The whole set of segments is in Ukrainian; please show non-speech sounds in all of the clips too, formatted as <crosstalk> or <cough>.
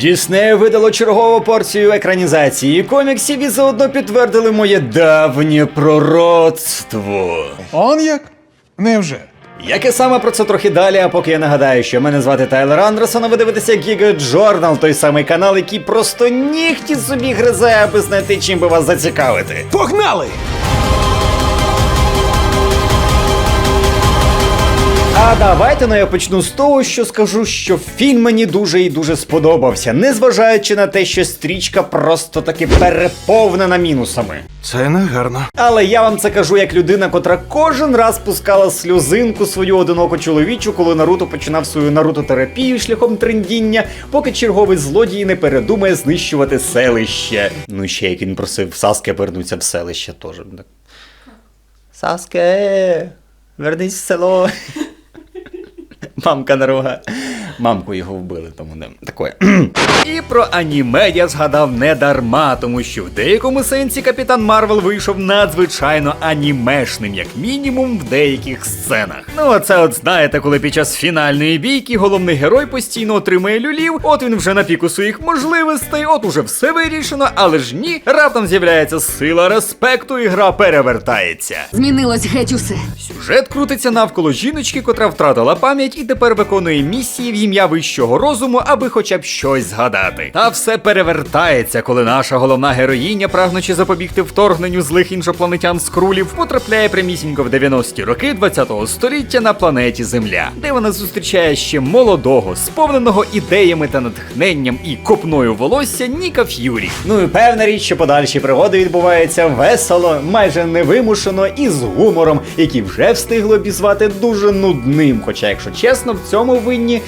Діснею видало чергову порцію екранізації коміксів і заодно підтвердили моє давнє пророцтво. Он як? Невже? Яке саме про це трохи далі, а поки я нагадаю, що мене звати Тайлер Андерсон, а ви дивитеся Гіга Джорнал, той самий канал, який просто нігті собі гризе, аби знайти чим би вас зацікавити. Погнали! А давайте ну я почну з того, що скажу, що фільм мені дуже і дуже сподобався, незважаючи на те, що стрічка просто таки переповнена мінусами. Це не гарно. Але я вам це кажу як людина, котра кожен раз пускала сльозинку свою одиноку чоловічу, коли Наруто починав свою нарутотерапію шляхом трендіння, поки черговий злодій не передумає знищувати селище. Ну ще як він просив Саске вернуться в селище теж. Саске, вернись в село. Мамка дорога. Мамку його вбили, тому не таке. І про аніме я згадав не дарма, тому що в деякому сенсі Капітан Марвел вийшов надзвичайно анімешним, як мінімум, в деяких сценах. Ну, оце от знаєте, коли під час фінальної бійки головний герой постійно отримує люлів, от він вже на піку своїх можливостей, от уже все вирішено, але ж ні, раптом з'являється сила респекту, і гра перевертається. Змінилось геть усе. Сюжет крутиться навколо жіночки, котра втратила пам'ять і тепер виконує місії в ім'я вищого розуму, аби хоча б щось згадати. Та все перевертається, коли наша головна героїня, прагнучи запобігти вторгненню злих іншопланетян скрулів, потрапляє прямісінько в 90-ті роки 20-го століття на планеті Земля, де вона зустрічає ще молодого, сповненого ідеями та натхненням і копною волосся Ніка Ф'юрі. Ну і певна річ, що подальші пригоди відбуваються весело, майже невимушено і з гумором, який вже встигло обізвати дуже нудним. Хоча, якщо чесно, в цьому винні.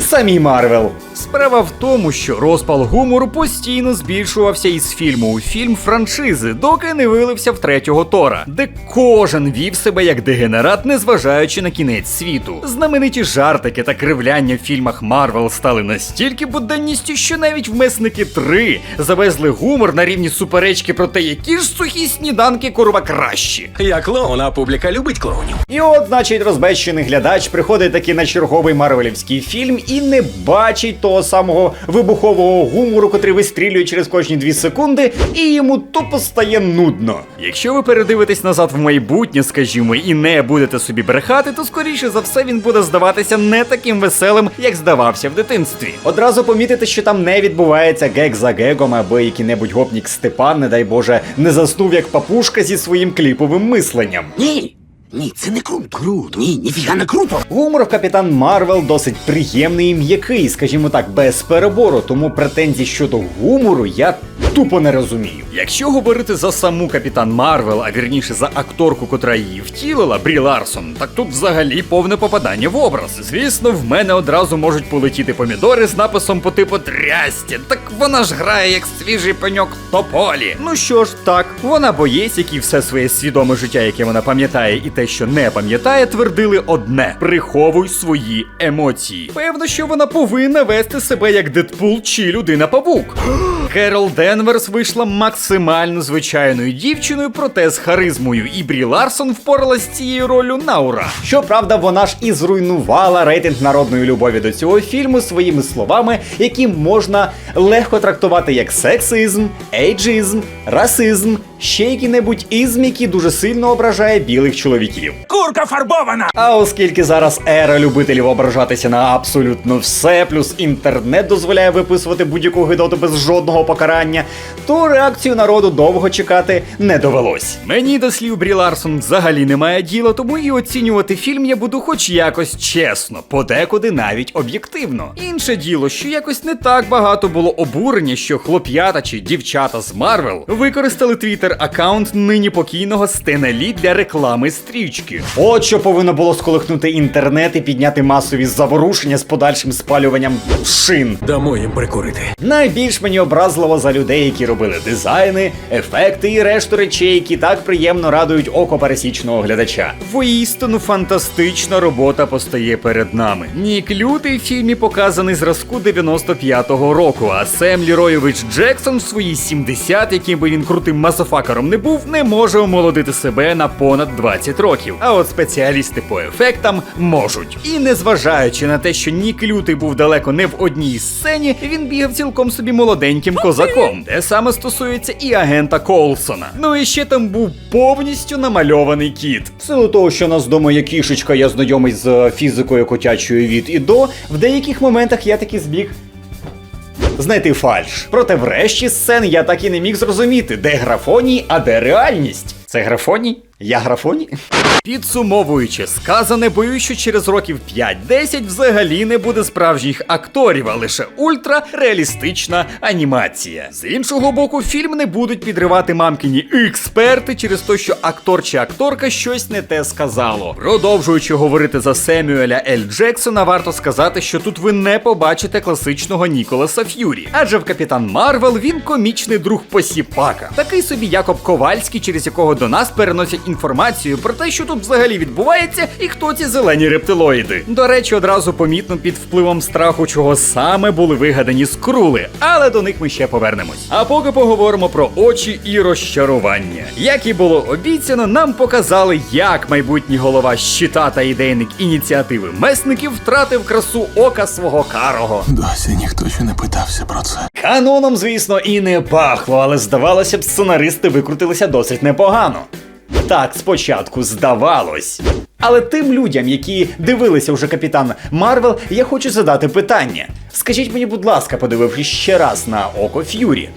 Самі Марвел. Справа в тому, що розпал гумору постійно збільшувався із фільму у фільм франшизи, доки не вилився в третього Тора, де кожен вів себе як дегенерат, незважаючи на кінець світу. Знамениті жартики та кривляння в фільмах Марвел стали настільки буденністю, що навіть в Месники 3 завезли гумор на рівні суперечки про те, які ж сухі сніданки курва кращі. Я клоун, а публіка любить клоунів. І от, значить, розбещений глядач приходить таки на черговий марвелівський фільм і не бачить того самого вибухового гумору, котрий вистрілює через кожні дві секунди, і йому тупо стає нудно. Якщо ви передивитесь назад в майбутнє, скажімо, і не будете собі брехати, то скоріше за все він буде здаватися не таким веселим, як здавався в дитинстві. Одразу помітите, що там не відбувається гек за гегом, аби який-небудь гопнік Степан, не дай Боже, не заснув як папушка зі своїм кліповим мисленням. Ні, ні, це не круто. Круто. Ні, ніфіга не круто. Гумор в Капітан Марвел досить приємний і м'який, скажімо так, без перебору, тому претензій щодо гумору я тупо не розумію. Якщо говорити за саму Капітан Марвел, а вірніше за акторку, котра її втілила, Брі Ларсон, так тут взагалі повне попадання в образ. Звісно, в мене одразу можуть полетіти помідори з написом по типу трясті. Так вона ж грає як свіжий пеньок в тополі. Ну що ж, так, вона боєць, який все своє свідоме життя, яке вона пам'ятає, і те, що не пам'ятає, твердили одне: приховуй свої емоції. Певно, що вона повинна вести себе як Дедпул чи людина павук. <gasps> Керол Денверс вийшла максимально звичайною дівчиною, проте з харизмою, і Брі Ларсон впоралась з цією ролью на ура. Щоправда, вона ж і зруйнувала рейтинг народної любові до цього фільму своїми словами, які можна легко трактувати як сексизм, ейджизм, расизм, ще який-небудь ізм, який дуже сильно ображає білих чоловіків. Курка фарбована! А оскільки зараз ера любителів ображатися на абсолютно все, плюс інтернет дозволяє виписувати будь-яку гидоту без жодного покарання, то реакцію народу довго чекати не довелось. Мені до слів Брі Ларсон взагалі немає діла, тому і оцінювати фільм я буду хоч якось чесно, подекуди навіть об'єктивно. Інше діло, що якось не так багато було обурення, що хлоп'ята чи дівчата з Марвел використали твіттер аккаунт нині покійного Стена Лі для реклами стрічки. От що повинно було сколихнути інтернет і підняти масові заворушення з подальшим спалюванням шин. Дамо їм прикурити. Найбільш мені образливо за людей, які робили дизайни, ефекти і решту речей, які так приємно радують око пересічного глядача. Воістину фантастична робота постає перед нами. Нік Лютий в фільмі показаний зразку 95-го року, а Сем Ліройович Джексон в свої 70, яким би він крутим мазафакером не був, не може омолодити себе на понад 20 років. Років. А от спеціалісти по ефектам можуть. І незважаючи на те, що Нік Лютий був далеко не в одній сцені, він бігав цілком собі молоденьким козаком, те саме стосується і агента Колсона. Ну і ще там був повністю намальований кіт. В силу того, що нас вдома є кішечка, я знайомий з фізикою котячої від і до, в деяких моментах я таки збіг знайти фальш. Проте врешті сцен я так і не міг зрозуміти, де графоній, а де реальність. Це графоній? Я графоній? Підсумовуючи сказане, боюсь, що через років 5-10 взагалі не буде справжніх акторів, а лише ультрареалістична анімація. З іншого боку, фільм не будуть підривати мамкині експерти через те, що актор чи акторка щось не те сказало. Продовжуючи говорити за Семюеля Ель Джексона, варто сказати, що тут ви не побачите класичного Ніколаса Ф'юрі. Адже в Капітан Марвел він комічний друг посіпака. Такий собі Якоб Ковальський, через якого до нас переносять інформацію про те, що тут взагалі відбувається, і хто ці зелені рептилоїди. До речі, одразу помітно під впливом страху, чого саме були вигадані скрули, але до них ми ще повернемось. А поки поговоримо про очі і розчарування. Як і було обіцяно, нам показали, як майбутній голова щита та ідейник ініціативи месників втратив красу ока свого карого. Досі ніхто ще не питався про це. Каноном, звісно, і не пахло, але здавалося б, сценаристи викрутилися досить непогано. Так, спочатку здавалось. Але тим людям, які дивилися вже капітан Марвел, я хочу задати питання. Скажіть мені, будь ласка, подивившись ще раз на око Ф'юрі.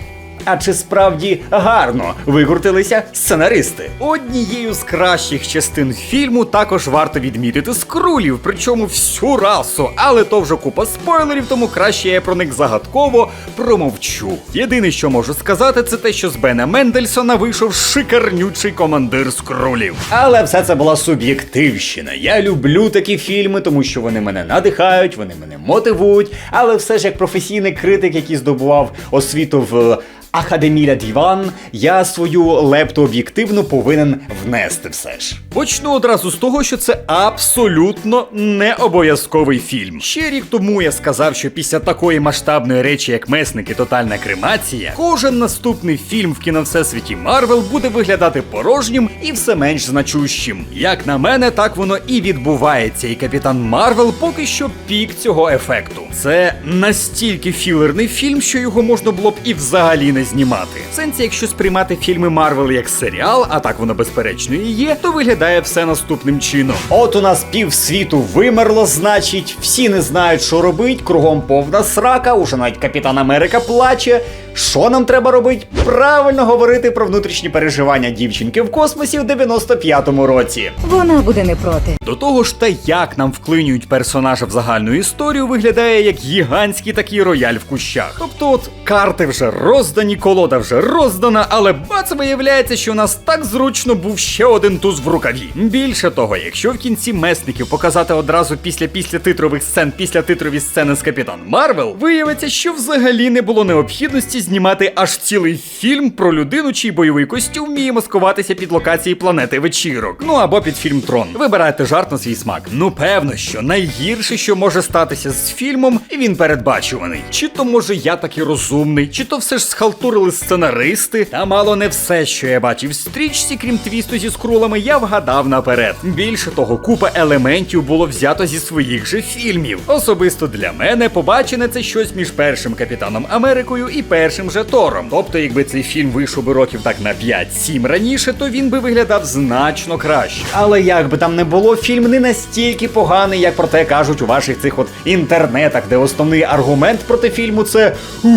А чи справді гарно викрутилися сценаристи? Однією з кращих частин фільму також варто відмітити скрулів, причому всю расу, але то вже купа спойлерів, тому краще я про них загадково промовчу. Єдине, що можу сказати, це те, що з Бена Мендельсона вийшов шикарнючий командир скрулів. Але все це була суб'єктивщина. Я люблю такі фільми, тому що вони мене надихають, вони мене мотивують. Але все ж як професійний критик, який здобував освіту в. Академія Діван, я свою лепту об'єктивно повинен внести все ж. Почну одразу з того, що це абсолютно не обов'язковий фільм. Ще рік тому я сказав, що після такої масштабної речі, як месники Тотальна кремація, кожен наступний фільм в кіновсесвіті Марвел буде виглядати порожнім і все менш значущим. Як на мене, так воно і відбувається, і капітан Марвел поки що пік цього ефекту. Це настільки філерний фільм, що його можна було б і взагалі не знімати. В сенсі, якщо сприймати фільми Марвел як серіал, а так воно безперечно і є, то виглядає все наступним чином. От у нас пів світу вимерло, значить, всі не знають, що робить, кругом повна срака, уже навіть Капітан Америка плаче. Що нам треба робити? Правильно говорити про внутрішні переживання дівчинки в космосі в 95-му році. Вона буде не проти. До того ж, та як нам вклинюють персонажа в загальну історію, виглядає як гігантський такий рояль в кущах. Тобто, от карти вже роздані, колода вже роздана, але бац виявляється, що у нас так зручно був ще один туз в рукаві. Більше того, якщо в кінці месників показати одразу після після титрових сцен, після титрові сцени з Капітан Марвел, виявиться, що взагалі не було необхідності знімати аж цілий фільм про людину, чий бойовий костюм вміє маскуватися під локації планети вечірок. Ну або під фільм Трон. Вибирайте жарт на свій смак. Ну певно, що найгірше, що може статися з фільмом, він передбачуваний. Чи то може я такий розумний, чи то все ж схалтурили сценаристи. Та мало не все, що я бачив в стрічці, крім твісту зі скрулами, я вгадав наперед. Більше того, купа елементів було взято зі своїх же фільмів. Особисто для мене побачене це щось між першим капітаном Америкою і першим же Тором. Тобто, якби цей фільм вийшов би років так на 5-7 раніше, то він би виглядав значно краще. Але як би там не було, фільм не настільки поганий, як про те кажуть у ваших цих от інтернетах, де основний аргумент проти фільму це «О,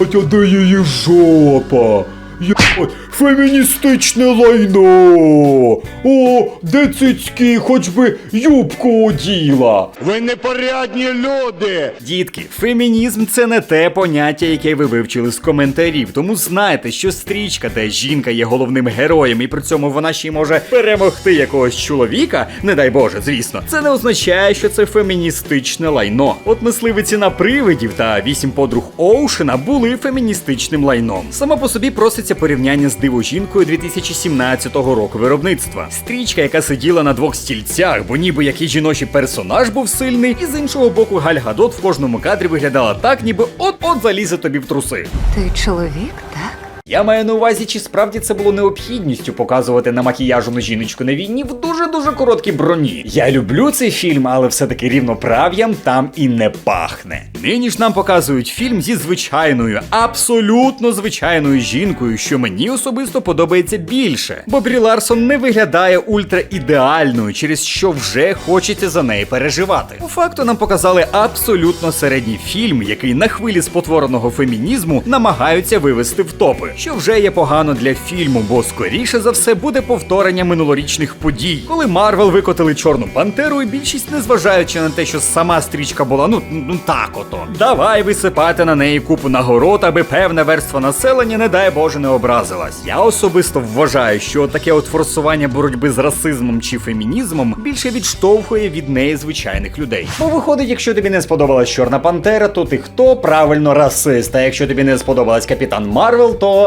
блядь, а де її жопа? Єбать, феміністичне лайно! О, де цицьки, хоч би юбку оділа! Ви непорядні люди! Дітки, фемінізм це не те поняття, яке ви вивчили з коментарів. Тому знайте, що стрічка, де жінка є головним героєм, і при цьому вона ще й може перемогти якогось чоловіка, не дай Боже, звісно, це не означає, що це феміністичне лайно. От мисливиці на привидів та вісім подруг Оушена були феміністичним лайном. Само по собі проситься порівняння з дивожінкою 2017 року виробництва. Стрічка, яка сиділа на двох стільцях, бо ніби який жіночий персонаж був сильний, і з іншого боку, Галь Гадот в кожному кадрі виглядала так, ніби от-от залізе тобі в труси. Ти чоловік, так? Я маю на увазі, чи справді це було необхідністю показувати на макіяжену жіночку на війні в дуже дуже короткій броні. Я люблю цей фільм, але все-таки рівноправ'ям там і не пахне. Нині ж нам показують фільм зі звичайною, абсолютно звичайною жінкою, що мені особисто подобається більше. Бо Брі Ларсон не виглядає ультра ідеальною, через що вже хочеться за неї переживати. По факту нам показали абсолютно середній фільм, який на хвилі спотвореного фемінізму намагаються вивести в топи, що вже є погано для фільму, бо скоріше за все буде повторення минулорічних подій, коли Марвел викотили чорну пантеру, і більшість, незважаючи на те, що сама стрічка була ну, ну так ото. Давай висипати на неї купу нагород, аби певна верства населення, не дай Боже, не образилась. Я особисто вважаю, що таке от форсування боротьби з расизмом чи фемінізмом більше відштовхує від неї звичайних людей. Бо виходить, якщо тобі не сподобалась Чорна Пантера, то ти хто? Правильно, расист. А якщо тобі не сподобалась Капітан Марвел, то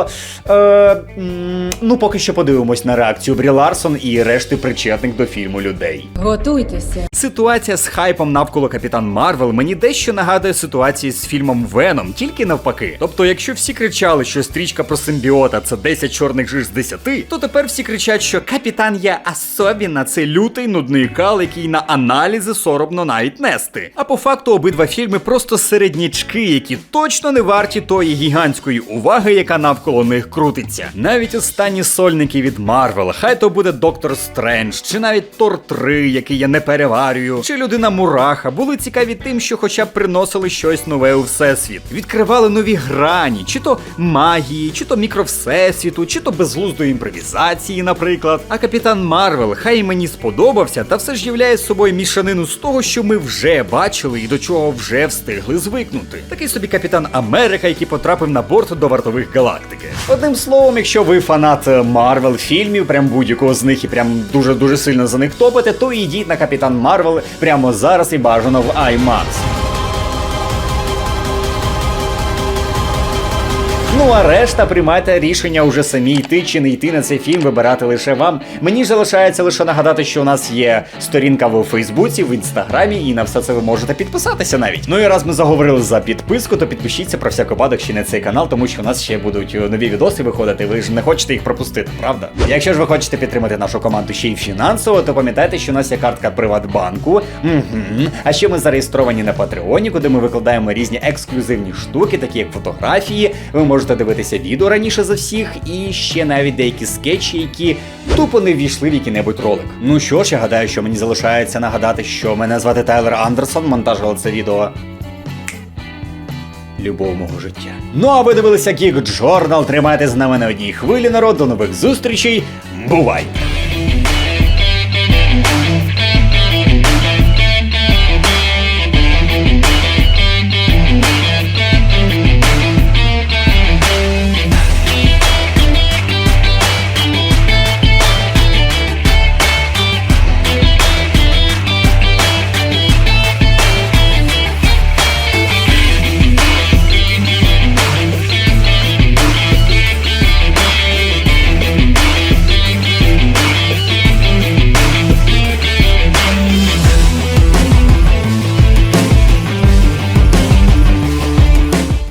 е, ну поки що подивимось на реакцію Брі Ларсон і решти причетних до фільму людей. Готуйтеся. Ситуація з хайпом навколо Капітан Марвел мені дещо нагадує ситуації з фільмом Веном, тільки навпаки. Тобто, якщо всі кричали, що стрічка про симбіота це 10 чорних жир з 10, то тепер всі кричать, що капітан є особіна, це лютий нудний кал, який на аналізи соромно навіть нести. А по факту обидва фільми просто середнячки, які точно не варті тої гігантської уваги, яка навколо них крутиться. Навіть останні сольники від Марвел, хай то буде Доктор Стрендж, чи навіть Тор 3, який я не переварюю, чи людина Мураха, були цікаві тим, що хоча б приносили щось нове у всесвіт, відкривали нові грані, чи то магії, чи то мікровсесвіту, чи то безглуздої імпровізації, наприклад. А капітан Марвел, хай і мені сподобався, та все ж являє собою мішанину з того, що ми вже бачили і до чого вже встигли звикнути. Такий собі капітан Америка, який потрапив на борт до вартових галактики. Одним словом, якщо ви фанат Марвел фільмів, прям будь-якого з них і прям дуже дуже сильно за них топите, то йдіть на капітан Марвел прямо зараз і бажано в IMAX. Ну а решта приймайте рішення уже самі йти чи не йти на цей фільм, вибирати лише вам. Мені залишається лише нагадати, що у нас є сторінка в Фейсбуці, в інстаграмі, і на все це ви можете підписатися навіть. Ну і раз ми заговорили за підписку, то підпишіться про всяк випадок ще на цей канал, тому що у нас ще будуть е, нові відоси виходити. Ви ж не хочете їх пропустити, правда? Якщо ж ви хочете підтримати нашу команду ще й фінансово, то пам'ятайте, що у нас є картка Приватбанку. Угу. А ще ми зареєстровані на Патреоні, куди ми викладаємо різні ексклюзивні штуки, такі як фотографії. Ви можете дивитися відео раніше за всіх, і ще навіть деякі скетчі, які тупо не ввійшли в який-небудь ролик. Ну що ж, я гадаю, що мені залишається нагадати, що мене звати Тайлер Андерсон, монтажував це відео. Любов мого життя. Ну а ви дивилися Geek Journal, Тримайте з нами на одній хвилі, народ. До нових зустрічей. Бувай!